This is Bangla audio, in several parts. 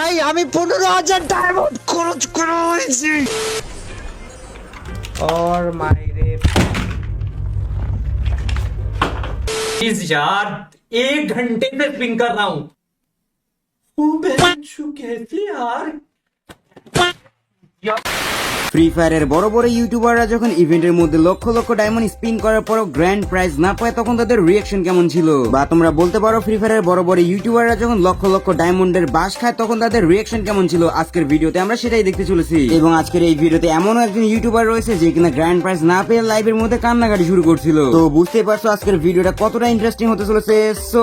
ভাই আমি পনেরো হাজার ডায়মন্ড খরচ করে হয়েছি और मायरे प्लीज यार एक घंटे से स्पिन कर रहा हूँ ओ, बेंचू, कैसे यार ফ্রি ফায়ারের বড় বড় ইউটিউবাররা যখন ইভেন্টের মধ্যে লক্ষ লক্ষ ডায়মন্ড স্পিন করার পরও গ্র্যান্ড প্রাইজ না পায়, তখন তাদের রিয়াকশন কেমন ছিল? বা তোমরা বলতে পারো ফ্রি ফায়ারের বড় বড় ইউটিউবাররা যখন লক্ষ লক্ষ ডায়মন্ডের বাস খায়, তখন তাদের রিয়াকশন কেমন ছিল? আজকের ভিডিওতে আমরা সেটাই দেখতে চলেছি। এবং আজকের এই ভিডিওতে এমন একজন ইউটিউবার রয়েছে যে কিনা গ্র্যান্ড প্রাইজ না পেয়ে লাইভের মধ্যে কান্নাকাটি শুরু করছিল। তো বুঝতেই পারছ আজকের ভিডিওটা কতটা ইন্টারেস্টিং হতে চলেছে? সো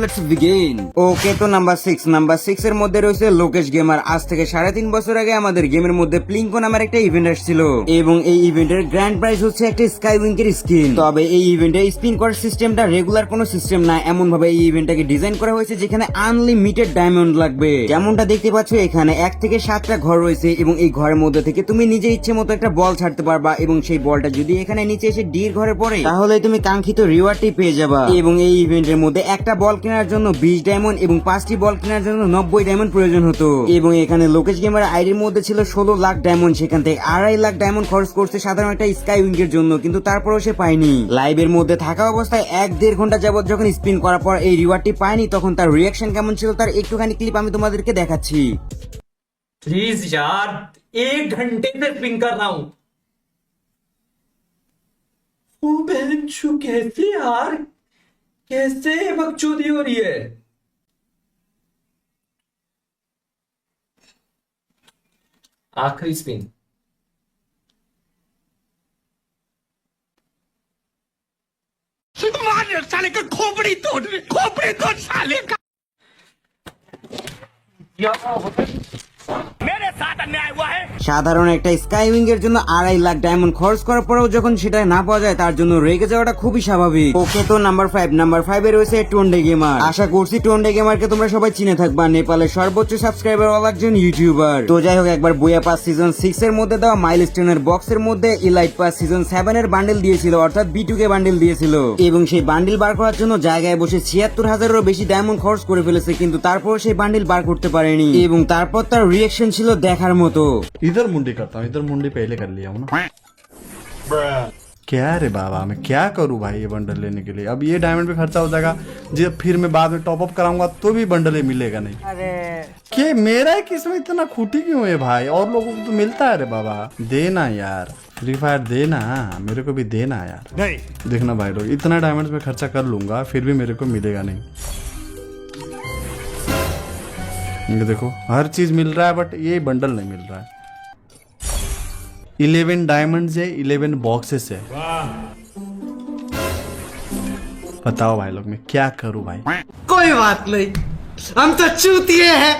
লেটস বিগিন ওকে তো নাম্বার সিক্স নাম্বার সিক্স এর মধ্যে রয়েছে লোকেশ গেমার আজ থেকে সাড়ে তিন বছর আগে আমাদের গেমের মধ্যে প্লিঙ্কো নামের একটা ইভেন্ট আসছিল। এবং এই ইভেন্টের গ্র্যান্ড প্রাইজ হচ্ছে একটা স্কাই উইঙ্কের স্কিন তবে এই ইভেন্টে স্পিন করার সিস্টেমটা রেগুলার কোনো সিস্টেম না। এমন ভাবে এই ইভেন্টটাকে ডিজাইন করা হয়েছে যেখানে আনলিমিটেড ডায়মন্ড লাগবে। যেমনটা দেখতে পাচ্ছ, এখানে এক থেকে সাতটা ঘর রয়েছে এবং এই ঘরের মধ্যে থেকে তুমি নিজে ইচ্ছে মতো একটা বল ছাড়তে পারবা এবং সেই বলটা যদি এখানে নিচে এসে ডির ঘরে পড়ে, তাহলে তুমি কাঙ্ক্ষিত রিওয়ার্ডটি পেয়ে যাবা। এবং এই ইভেন্টের মধ্যে একটা বল কেনার জন্য বিশ ডায়মন্ড এবং পাঁচটি বল কেনার জন্য নব্বই ডায়মন্ড প্রয়োজন হতো। এবং এখানে লোকেশ গেমার আইডির মধ্যে ছিল ষোলো লাখ ডায়মন্ড সেখান থেকে আড়াই লাখ ডায়মন্ড খরচ করছে সাধারণ একটা স্কাই উইং এর জন্য কিন্তু তারপরেও সে পায়নি লাইভের মধ্যে থাকা অবস্থায় এক দেড় ঘন্টা যাবত যখন স্পিন করার পর এই রিওয়ার্ডটি পায়নি তখন তার রিয়াকশন কেমন ছিল তার একটুখানি ক্লিপ আমি তোমাদেরকে দেখাচ্ছি प्लीज यार एक घंटे से स्पिन कर रहा हूँ ओ, बेंचू, कैसे यार कैसे बकचोदी हो रही है आखिरी स्पिन मार साले का खोपड़ी तोड़ खोपड़ी तोड़ साले का मेरे साथ अन्याय সাধারণ একটা স্কাই উইং এর জন্য আড়াই লাখ ডায়মন্ড খরচ করার পরেও যখন সেটা না পাওয়া যায়, তার জন্য রেগে যাওয়াটা খুবই স্বাভাবিক। ওকে তো নাম্বার ফাইভ নাম্বার ফাইভ এ রয়েছে টোন্ডে গেমার আশা করছি টোন্ডে গেমারকে তোমরা সবাই চিনে থাকবা, নেপালের সর্বোচ্চ সাবস্ক্রাইবার ওয়ালা একজন ইউটিউবার তো যাই হোক, একবার বইয়া পাস সিজন সিক্স এর মধ্যে দেওয়া মাইল স্টোনের বক্সের মধ্যে ইলাইট পাস সিজন সেভেন এর বান্ডেল দিয়েছিল, অর্থাৎ বি কে বান্ডেল দিয়েছিল। এবং সেই বান্ডেল বার করার জন্য জায়গায় বসে ছিয়াত্তর হাজারেরও বেশি ডায়মন্ড খরচ করে ফেলেছে, কিন্তু তারপর সেই বান্ডেল বার করতে পারেনি। এবং তারপর তার রিয়েকশন ছিল দেখার মতো। इधर मुंडी करता हूँ इधर मुंडी पहले कर लिया हूँ ना। क्या रे बाबा मैं क्या करूँ भाई ये बंडल लेने के लिए? अब ये डायमंड पे खर्चा हो जाएगा जब फिर मैं बाद में टॉप अप कराऊँगा तो भी बंडल ही मिलेगा नहीं। अरे। कि मेरा ही किस्मत इतना खूटी क्यों है भाई? और लोगों को तो मिलता है रे बाबा। देना यार फ्री फायर देना मेरे को भी देना यार। नहीं। देखना भाई लोग इतना डायमंड में खर्चा कर लूँगा फिर भी मेरे को मिलेगा नहीं। ये देखो हर चीज़ मिल रहा है बट ये बंडल नहीं मिल रहा है। इलेवन डायमंड है इलेवन बॉक्सेस है। बताओ भाई लोग मैं क्या करूँ भाई? कोई बात नहीं हम तो चूतिए हैं।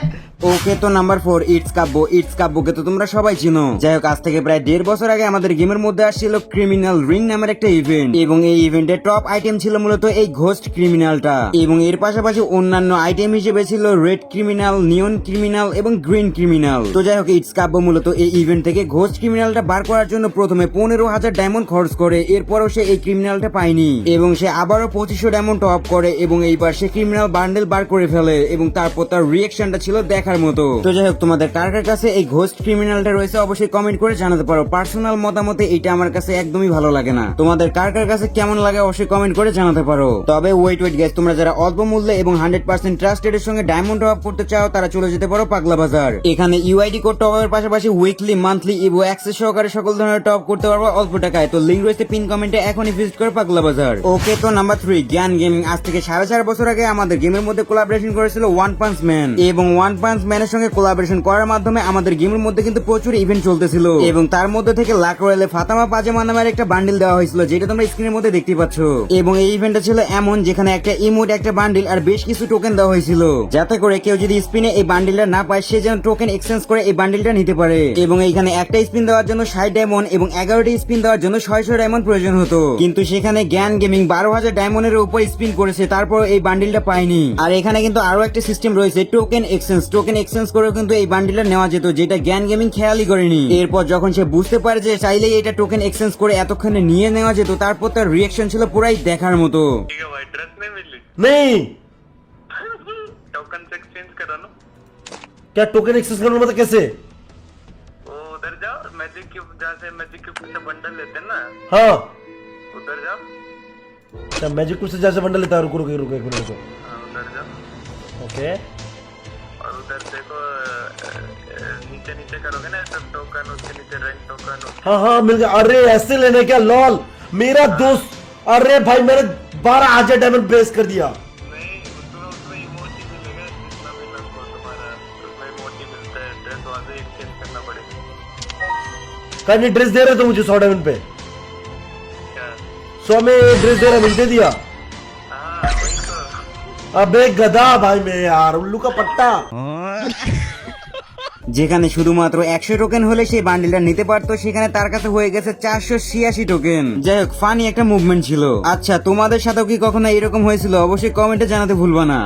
ওকে তো number four it's Kavya it's কাব্যকে তো তোমরা সবাই চিনো। যাই হোক আজ থেকে প্রায় দেড় বছর আগে আমাদের গেমের মধ্যে আসছিল ক্রিমিনাল রিং নামের একটা ইভেন্ট এবং এই ইভেন্টের টপ আইটেম ছিল মূলত এই ঘোস্ট ক্রিমিনালটা এবং এর পাশাপাশি অন্যান্য আইটেম হিসেবে ছিল রেড ক্রিমিনাল নিয়ন ক্রিমিনাল এবং গ্রিন ক্রিমিনাল তো যাই হোক ইটস কাব্য মূলত এই ইভেন্ট থেকে ঘোস্ট ক্রিমিনালটা বার করার জন্য প্রথমে পনেরো হাজার ডায়মন্ড খরচ করে, এরপরও সে এই ক্রিমিনালটা পায়নি। এবং সে আবারও পঁচিশশো ডায়মন্ড টপ করে, এবং এইবার সে ক্রিমিনাল বান্ডেল বার করে ফেলে, এবং তারপর তার রিয়েকশনটা ছিল দেখার মতো। তো যাই হোক, তোমাদের কার কার কাছে এই ঘোস্ট ক্রিমিনালটা রয়েছে অবশ্যই কমেন্ট করে জানাতে পারো। পার্সোনাল মতামতে এটা আমার কাছে একদমই ভালো লাগে না। তোমাদের কার কার কাছে কেমন লাগে অবশ্যই কমেন্ট করে জানাতে পারো। তবে ওয়েট ওয়েট গ্যাস তোমরা যারা অল্প মূল্যে এবং হান্ড্রেড পার্সেন্ট ট্রাস্টেড এর সঙ্গে ডায়মন্ড টপ করতে চাও, তারা চলে যেতে পারো পাগলা বাজার। এখানে ইউআইডি কোড টপ এর পাশাপাশি উইকলি মান্থলি ইভো অ্যাক্সেস সহকারে সকল ধরনের টপ করতে পারব অল্প টাকায়। তো লিঙ্ক রয়েছে পিন কমেন্টে এখনই ভিজিট করে পাগলা বাজার। ওকে তো নাম্বার থ্রি জ্ঞান গেমিং আজ থেকে সাড়ে চার বছর আগে আমাদের গেমের মধ্যে কোলাবরেশন করেছিল ওয়ান পাঞ্চ ম্যান এবং ওয়ান পাঞ্চ ম্যানের সঙ্গে কোলাবরেশন করার মাধ্যমে আমাদের গেমের মধ্যে কিন্তু প্রচুর ইভেন্ট চলতেছিল। এবং তার মধ্যে থেকে লাক রয়েলে ফাতামা পাজামা নামের একটা বান্ডিল দেওয়া হয়েছিল, যেটা তোমরা স্ক্রিনের মধ্যে দেখতে পাচ্ছ। এবং এই ইভেন্টটা ছিল এমন, যেখানে একটা ইমোট একটা বান্ডিল আর বেশ কিছু টোকেন দেওয়া হয়েছিল। যাতে করে কেউ যদি স্পিনে এই বান্ডিলটা না পায়, সে যেন টোকেন এক্সচেঞ্জ করে এই বান্ডিলটা নিতে পারে। এবং এইখানে একটা স্পিন দেওয়ার জন্য ষাট ডায়মন্ড এবং এগারোটি স্পিন দেওয়ার জন্য ছয়শো ডায়মন্ড প্রয়োজন হতো। কিন্তু সেখানে জ্ঞান গেমিং বারো হাজার ডায়মন্ডের উপর স্পিন করেছে তারপর এই বান্ডিলটা পায়নি। আর এখানে কিন্তু আরও একটা সিস্টেম রয়েছে টোকেন এক্সচেঞ্জ টোকেন এক্সচেঞ্জ করেও কিন্তু এই বান্ডিলটা নেওয়া যেত যেটা জ্ঞান গেমিং খেয়ালই করেনি এরপর যখন সে বুঝতে পারে যে চাইলেই এটা টোকেন এক্সচেঞ্জ করে এতক্ষণে নিয়ে নেওয়া যেত তারপর তার রিয়েকশন ছিল পুরাই দেখার মতো ठीक है भाई ड्रेस नहीं मिली नहीं टोकन से एक्सचेंज करो ना क्या टोकन एक्सेस करना मतलब कैसे वो उधर जाओ मैजिक क्यूब जहाँ से मैजिक क्यूब से बंडल लेते हैं ना हाँ उधर जाओ क्या मैजिक कुछ से जैसे बंडल लेता है रुको रुको रुको एक मिनट रुको हाँ, उधर जाओ ओके और उधर देखो अ, नीचे नीचे करोगे ना सब टोकन उसके नीचे रैंक टोकन हाँ हाँ मिल गया। अरे ऐसे लेने क्या लॉल मेरा दोस्त अरे भाई मैंने बारह हज़ार डायमंड प्रेस कर दिया। है ड्रेस दे रहे तो मुझे सौ डायमंड पे। सौ में ड्रेस दे रहे मुझे दे दिया। हाँ तो अबे गधा भाई मैं यार उल्लू का पट्टा। যেখানে শুধুমাত্র একশো টোকেন হলে সেই বান্ডিলটা নিতে পারতো, সেখানে তার কাছে হয়ে গেছে চারশো ছিয়াশি টোকেন যাই হোক ফানি একটা মুভমেন্ট ছিল। আচ্ছা তোমাদের সাথেও কি কখনো এরকম হয়েছিল? অবশ্যই কমেন্টে জানাতে ভুলবা না।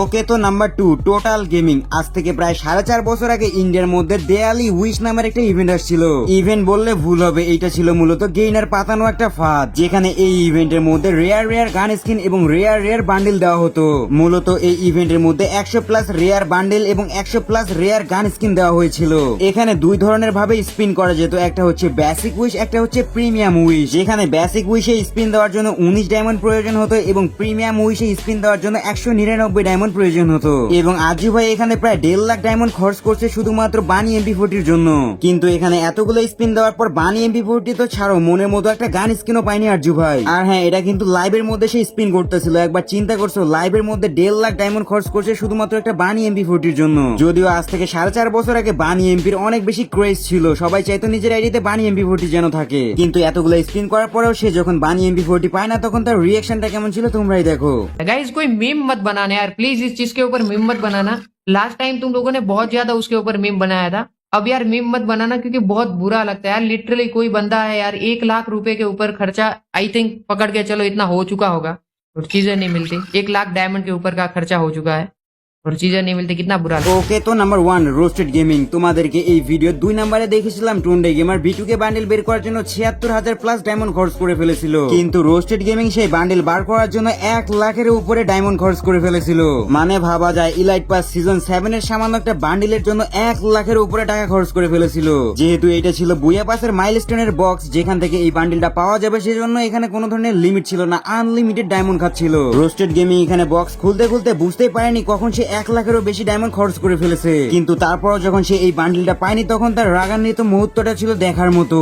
ওকে, তো নাম্বার টু টোটাল গেমিং আজ থেকে প্রায় সাড়ে চার বছর আগে ইন্ডিয়ার মধ্যে দেয়ালি উইশ নামের একটা ইভেন্ট আসছিল। ইভেন্ট বললে ভুল হবে, এইটা ছিল মূলত গেইনার পাতানো একটা ফাঁদ, যেখানে এই ইভেন্টের মধ্যে রেয়ার রেয়ার গান স্কিন এবং রেয়ার রেয়ার বান্ডিল দেওয়া হতো। মূলত এই ইভেন্টের মধ্যে একশো প্লাস রেয়ার বান্ডিল এবং একশো প্লাস রেয়ার গান স্কিন দেওয়া হয়েছিল। এখানে দুই ধরনের ভাবে স্পিন করা যেত। একটা হচ্ছে বেসিক উইশ একটা হচ্ছে প্রিমিয়াম উইশ যেখানে বেসিক উইশে স্পিন দেওয়ার জন্য উনিশ ডায়মন্ড প্রয়োজন হতো এবং প্রিমিয়াম উইশে স্পিন দেওয়ার জন্য একশো নিরানব্বই ডায়মন্ড প্রয়োজন হতো। এবং আজু ভাই এখানে প্রায় দেড় লাখ ডায়মন্ড খরচ করছে শুধুমাত্র বানি এমপি ফোর্টির জন্য। কিন্তু এখানে এতগুলো স্পিন দেওয়ার পর বানি এমপি ফোর্টি তো ছাড়ো, মনের মতো একটা গান স্কিনও পাইনি আরজু ভাই। আর হ্যাঁ এটা কিন্তু লাইভের মধ্যে সে স্পিন করতেছিল। একবার চিন্তা করছ লাইভের মধ্যে দেড় লাখ ডায়মন্ড খরচ করছে শুধুমাত্র একটা বানি এমপি ফোর্টির জন্য। যদিও আজ থেকে সাড়ে চার বছর আগে বানি এমপির অনেক বেশি ক্রেজ ছিল সবাই চাইতো নিজের আইডিতে বানি এমপি ফোর্টি যেন থাকে কিন্তু এতগুলো স্পিন করার পরেও সে যখন বানি এমপি ফোর্টি পায় না তখন তার রিয়াকশনটা কেমন ছিল তোমরাই দেখো गाइस कोई मीम मत बनाना यार प्लीज इस चीज के ऊपर मीम मत बनाना लास्ट टाइम तुम लोगों ने बहुत ज्यादा उसके ऊपर मीम बनाया था अब यार मीम मत बनाना क्योंकि बहुत बुरा लगता है यार लिटरली कोई बंदा है यार एक लाख रुपए के ऊपर खर्चा आई थिंक पकड़ के चलो इतना हो चुका होगा और चीजें नहीं मिलती एक लाख डायमंड के ऊपर का खर्चा हो चुका है প্রসিজার নেই বলতে কিনা বুড়া ওকে তো নাম্বার ওয়ান রোস্টেড গেমিং তোমাদেরকে এই ভিডিও দুই নাম্বারে দেখেছিলাম টুন্ডে গেমার বিটুকে বান্ডেল বের করার জন্য ছিয়াত্তর হাজার প্লাস ডায়মন্ড খরচ করে ফেলেছিল। কিন্তু রোস্টেড গেমিং সেই বান্ডেল বার করার জন্য এক লাখের উপরে ডায়মন্ড খরচ করে ফেলেছিল। মানে ভাবা যায় ইলাইট পাস সিজন সেভেন এর সামান্য একটা বান্ডেলের জন্য এক লাখের উপরে টাকা খরচ করে ফেলেছিল। যেহেতু এটা ছিল বুয়া পাসের মাইল মাইলস্টোনের বক্স যেখান থেকে এই বান্ডেলটা পাওয়া যাবে, সেজন্য এখানে কোনো ধরনের লিমিট ছিল না আনলিমিটেড ডায়মন্ড খাচ্ছিল। রোস্টেড গেমিং এখানে বক্স খুলতে খুলতে বুঝতেই পারেনি কখন সে এক লাখেরও বেশি ডায়মন্ড খরচ করে ফেলেছে। কিন্তু তারপর যখন সে এই বান্ডিলটা পায়নি, তখন তার রাগান্বিত মুহূর্তটা ছিল দেখার মতো।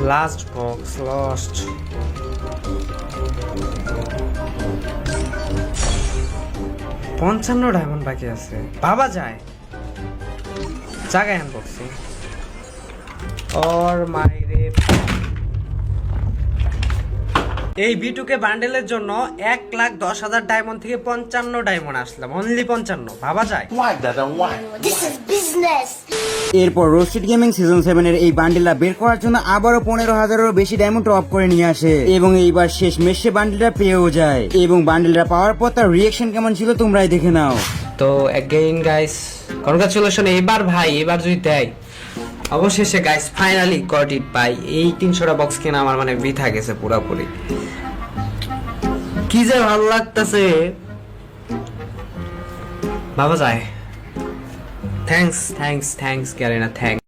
লাস্ট বক্স লস্ট পঞ্চান্ন ডায়মন্ড বাকি আছে। বাবা যায়। জায়গায় আনবক্সিং ওর মাইরে এই বিটুকে বান্ডেলের জন্য এক লাখ দশ হাজার ডায়মন্ড থেকে পঞ্চান্ন ডায়মন্ড আসলাম। অনলি পঞ্চান্ন ভাবা যায়. এরপর রোস্টেড গেমিং সিজন সেভেন এর এই বান্ডিলটা বের করার জন্য আবারও পনেরো হাজারেরও বেশি ডায়মন্ড টপ করে নিয়ে আসে। এবং এইবার শেষ মেশে বান্ডিলটা পেয়েও যায়। এবং বান্ডিলটা পাওয়ার পর তার রিয়েকশন কেমন ছিল তোমরাই দেখে নাও। তো অ্যাগেইন গাইস কনগ্রাচুলেশন এবার ভাই এবার যদি দেয়। অবশেষে গাইস ফাইনালি গট ইট পাই এই তিনশোটা বক্স কেনা আমার মানে বৃথা গেছে পুরোপুরি। কি যে ভালো লাগতেছে। বাবা যায়। Thanks thanks thanks Karina thanks